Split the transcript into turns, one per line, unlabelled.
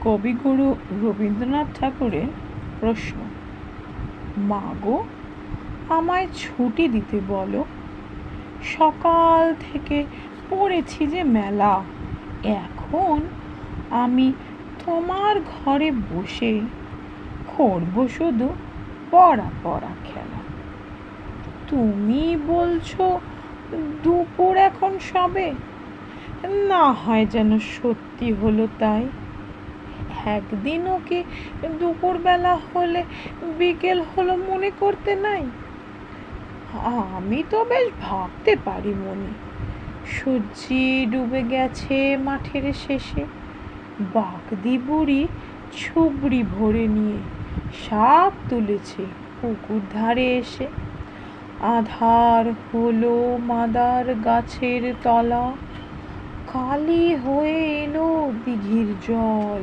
কবিগুরু রবীন্দ্রনাথ ঠাকুরের প্রশ্ন মা গো আমায় ছুটি দিতে বলো। সকাল থেকে পড়েছি যে মেলা। এখন আমি তোমার ঘরে বসে করব শুধু পড়া পড়া খেলা। তুমি বলছো দুপুর এখন সবে। না হয় যেন সত্যি হলো তাই। একদিন ওকে দুপুরবেলা হলে বিকেল হলো মনে করতে নাই? আমি তো বেশ ভাবতে পারি মনে। সূর্যি ডুবে গেছে মাঠের শেষে। বাগদি বুড়ি ছুবড়ি ভরে নিয়ে সাপ তুলেছে পুকুর ধারে এসে। আধার হলো মাদার গাছের তলা। কালি হয়ে এলো দিঘির জল।